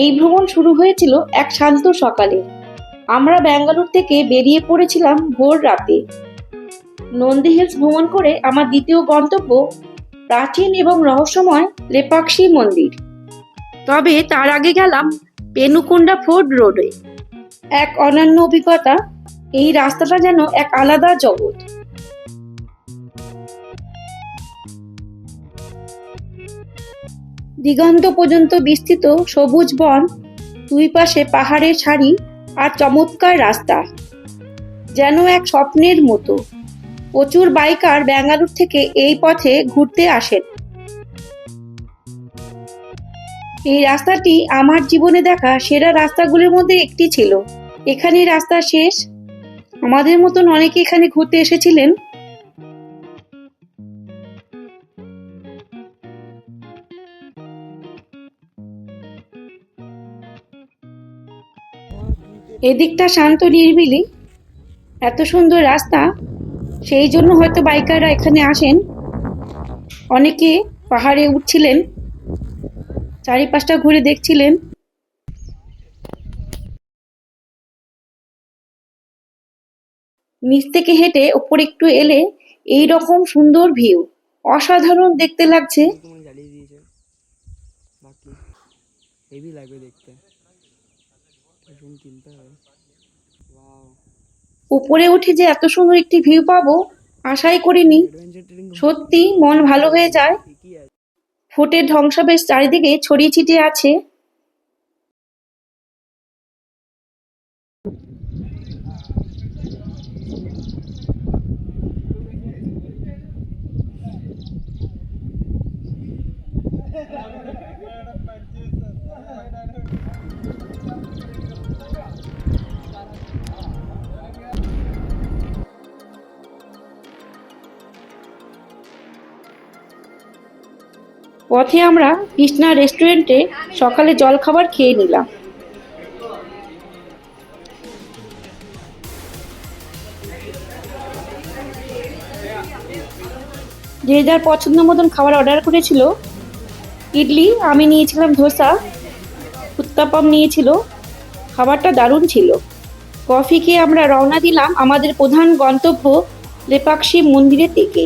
এই ভ্রমণ শুরু হয়েছিল এক শান্ত সকালে। আমরা ব্যাঙ্গালোর থেকে বেরিয়ে পড়েছিলাম ভোর রাতে। নন্দী হিলস ভ্রমণ করে আমার দ্বিতীয় গন্তব্য প্রাচীন এবং রহস্যময় লেপাক্ষী মন্দির। তবে তার আগে গেলাম পেনুকুন্ডা ফোর্ড রোডে। এক অনন্য অভিজ্ঞতা, এই রাস্তাটা যেন এক আলাদা জগৎ। দিগন্ত পর্যন্ত বিস্তৃত সবুজ বন, দুই পাশে পাহাড়ের সারি আর চমৎকার রাস্তা। যেন এক স্বপ্নের মতো। প্রচুর বাইকার ব্যাঙ্গালোর থেকে এই পথে ঘুরতে আসেন। এই রাস্তাটি আমার জীবনে দেখা সেরা রাস্তাগুলির মধ্যে একটি ছিল। এখানে রাস্তা শেষ। আমাদের মতন অনেকে এখানে ঘুরতে এসেছিলেন। এদিকটা শান্ত, নিরিবিলি। এত সুন্দর রাস্তা, সেই জন্য হয়তো বাইকাররা এখানে আসেন। অনেকে পাহাড়ে উঠছিলেন, চারিপাশটা ঘুরে দেখছিলেন। নিচ থেকে হেঁটে ওপর একটু এলে এই রকম সুন্দর ভিউ। অসাধারণ দেখতে লাগছে। দেখতে। উপরে উঠে যে এত সুন্দর একটি ভিউ পাবো, আশাই করিনি। সত্যি মন ভালো হয়ে যায়। ফুটের ধ্বংসাবেশ চারিদিকে ছড়িয়ে ছিটিয়ে আছে। পথে আমরা কৃষ্ণা রেস্টুরেন্টে সকালে জলখাবার খেয়ে নিলাম। যে যার পছন্দ মতন খাবার অর্ডার করেছিল, ইডলি, আমি নিয়েছিলাম ধোসা উত্তাপাম নিয়েছিল, খাবারটা দারুণ ছিল। কফি খেয়ে আমরা রওনা দিলাম আমাদের প্রধান গন্তব্য লেপাক্ষী মন্দিরের দিকে।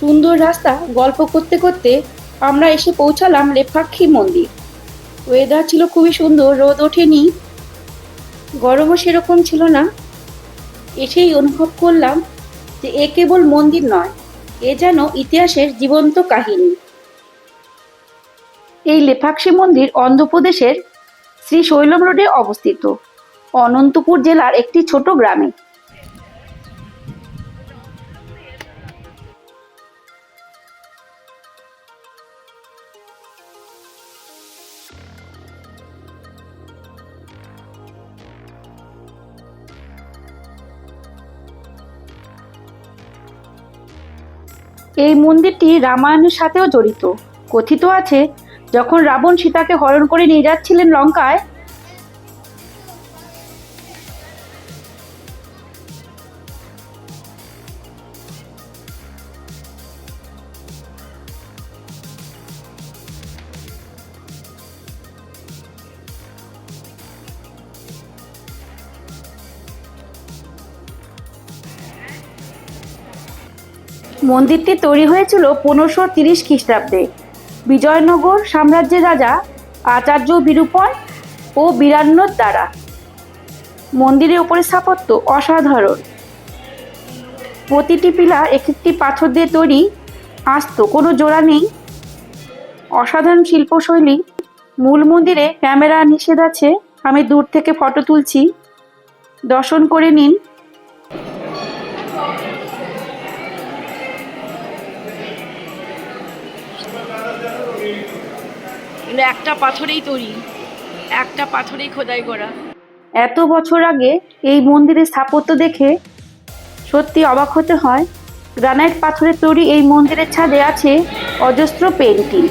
সুন্দর রাস্তা গল্প করতে করতে আমরা এসে পৌঁছালাম লেপাক্ষী মন্দির। ওয়েদার ছিল খুবই সুন্দর, রোদ ওঠেনি, গরমও সেরকম ছিল না। এসেই অনুভব করলাম যে এ কেবল মন্দির নয়, এ যেন ইতিহাসের জীবন্ত কাহিনী। এই লেপাক্ষী মন্দির অন্ধ্রপ্রদেশের শ্রী শৈলম রোডে অবস্থিত। অনন্তপুর জেলার একটি ছোট গ্রামে। এই মন্দিরটি রামায়ণের সাথেও জড়িত। কথিত আছে, যখন রাবণ সীতাকে হরণ করে নিয়ে যাচ্ছিলেন লঙ্কায় মন্দিরটি তৈরি হয়েছিল পনেরোশো তিরিশ খ্রিস্টাব্দে। বিজয়নগর সাম্রাজ্যের রাজা আচার্য বিরূপণ ও বীরান্নর দ্বারা। মন্দিরের উপরে স্থাপত্য অসাধারণ। প্রতিটি পিলা এক একটি পাথর দিয়ে তৈরি আস্ত। কোনো জোড়া নেই। অসাধারণ শিল্পশৈলী। মূল মন্দিরে ক্যামেরা নিষেধ আছে। আমি দূর থেকে ফটো তুলছি। দর্শন করে নিন। এগুলো একটা পাথরেই তৈরি, একটা পাথরেই খোদাই করা। এত বছর আগে এই মন্দিরের স্থাপত্য দেখে সত্যি অবাক হতে হয়। গ্রানাইট পাথরের তৈরি এই মন্দিরের ছাদে আছে অজস্র পেন্টিং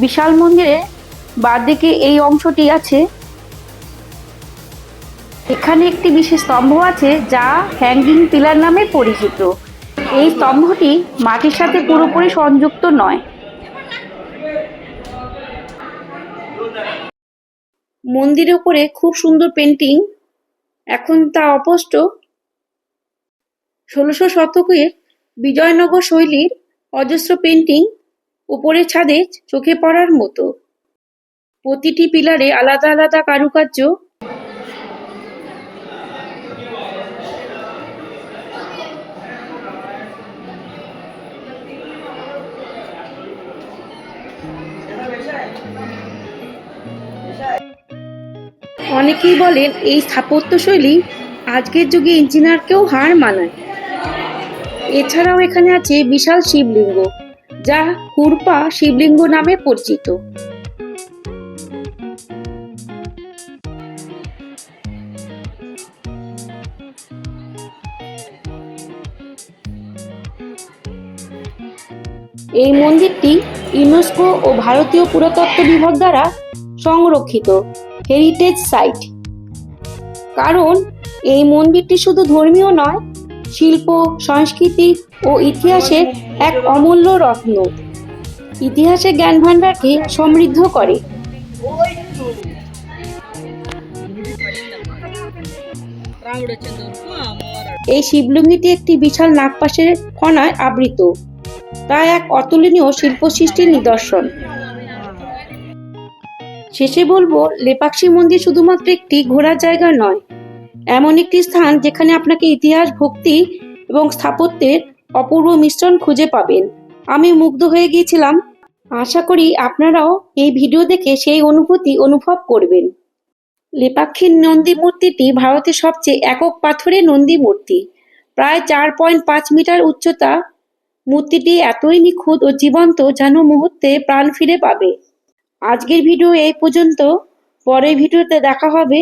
বিশাল মন্দিরে বাঁদিকে এই অংশটি আছে। এখানে একটি বিশেষ স্তম্ভ আছে যা হ্যাঙ্গিং পিলার নামে পরিচিত। এই স্তম্ভটি মাটির সাথে পুরোপুরি সংযুক্ত নয়। মন্দিরের উপরে খুব সুন্দর পেন্টিং এখন তা অপষ্ট ষোলোশো শতকের বিজয়নগর শৈলীর অজস্র পেন্টিং উপরের ছাদে চোখে পড়ার মতো। প্রতিটি পিলারে আলাদা আলাদা কারুকার্য। অনেকেই বলেন, এই স্থাপত্যশৈলী আজকের যুগে ইঞ্জিনিয়ারকেও হার মানায়। এছাড়াও এখানে আছে বিশাল শিবলিঙ্গ। যা হুরপা শিবলিঙ্গ নামে পরিচিত। এই মন্দিরটি ইউনেস্কো ও ভারতীয় পুরাতত্ত্ব বিভাগ দ্বারা সংরক্ষিত হেরিটেজ সাইট কারণ এই মন্দিরটি শুধু ধর্মীয় নয়, শিল্প, সংস্কৃতি ও ইতিহাসের এক অমূল্য রত্ন। ইতিহাসে জ্ঞান ভাণ্ডারকে সমৃদ্ধ করে। এই শিবলিঙ্গটি একটি বিশাল নাগপাশের ফনায় আবৃত। তা এক অতুলনীয় শিল্প সৃষ্টির নিদর্শন। শেষে বলব, লেপাক্ষী মন্দির শুধুমাত্র একটি ঘোরার জায়গা নয়, এমন একটি স্থান যেখানে আপনাকে ইতিহাস, ভক্তি এবং স্থাপত্যের অপূর্ব মিশ্রণ খুঁজে পাবেন। আমি মুগ্ধ হয়ে গিয়েছিলাম। আশা করি আপনারাও এই ভিডিও দেখে সেই অনুভূতি অনুভব করবেন। লেপাক্ষীর নন্দী মূর্তিটি ভারতের সবচেয়ে একক পাথরে নন্দী মূর্তি। প্রায় চার পয়েন্ট পাঁচ মিটার উচ্চতা। মূর্তিটি এতই নিখুঁত ও জীবন্ত যেন মুহূর্তে প্রাণ ফিরে পাবে। আজকের ভিডিও এই পর্যন্ত। পরের ভিডিওতে দেখা হবে।